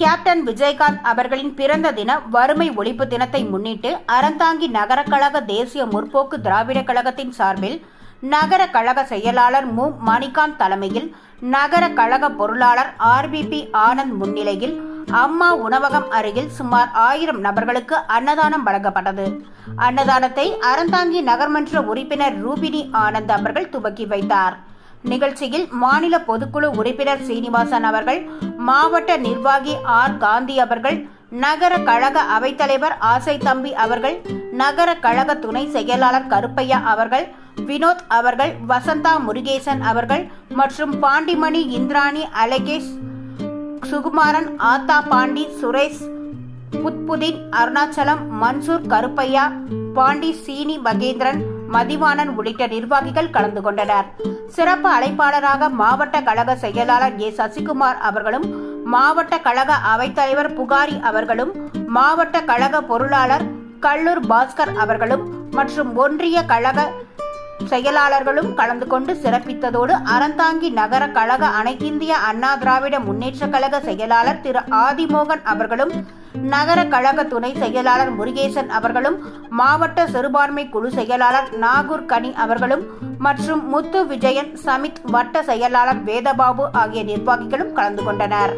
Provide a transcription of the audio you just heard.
Captain Vijayakanth அவர்களின் பிறந்த தின வறுமை ஒழிப்பு தினத்தை முன்னிட்டு அறந்தாங்கி நகர கழக தேசிய முற்போக்கு திராவிட கழகத்தின் சார்பில் நகர கழக செயலாளர் மு. மணிகாந்த் தலைமையில் நகர கழக பொருளாளர் ஆர்பிபி ஆனந்த் முன்னிலையில் அம்மா உணவகம் அருகில் சுமார் ஆயிரம் நபர்களுக்கு அன்னதானம் வழங்கப்பட்டது. அன்னதானத்தை அறந்தாங்கி நகர்மன்ற உறுப்பினர் ரூபினி ஆனந்த் அவர்கள் துவக்கி வைத்தார். நிகழ்ச்சியில் மாநில பொதுக்குழு உறுப்பினர் சீனிவாசன் அவர்கள் மாவட்ட நிர்வாகி ஆர். காந்தி அவர்கள் நகர கழக அவைத்தலைவர் ஆசை தம்பி அவர்கள் நகர கழக துணை செயலாளர் கருப்பையா அவர்கள் வினோத் அவர்கள் வசந்தா முருகேசன் அவர்கள் மற்றும் பாண்டிமணி இந்திராணி அலகேஷ் சுகுமாரன் ஆத்தா பாண்டி சுரேஷ் புத்புதின் அருணாச்சலம் மன்சூர் கருப்பையா பாண்டி சீனி மகேந்திரன் மதிவாணன் உள்ளிட்ட நிர்வாகிகள் கலந்து கொண்டனர். சிறப்பு அழைப்பாளராக மாவட்ட கழக செயலாளர் ஏ. சசிகுமார் அவர்களும் மாவட்ட கழக அவைத்தலைவர் புகாரி அவர்களும் மாவட்ட கழக பொருளாளர் கல்லூர் பாஸ்கர் அவர்களும் மற்றும் ஒன்றிய கழக செயலாளர்களும் கலந்து கொண்டு சிறப்பித்ததோடு அறந்தாங்கி நகர கழக அனைத்திந்திய அண்ணா திராவிட முன்னேற்ற கழக செயலாளர் திரு ஆதிமோகன் அவர்களும் நகர கழக துணை செயலாளர் முருகேசன் அவர்களும் மாவட்ட சிறுபான்மை குழு செயலாளர் நாகூர் கனி அவர்களும் மற்றும் முத்து விஜயன் சமித் வட்ட செயலாளர் வேதபாபு ஆகிய நிர்வாகிகளும் கலந்து கொண்டனர்.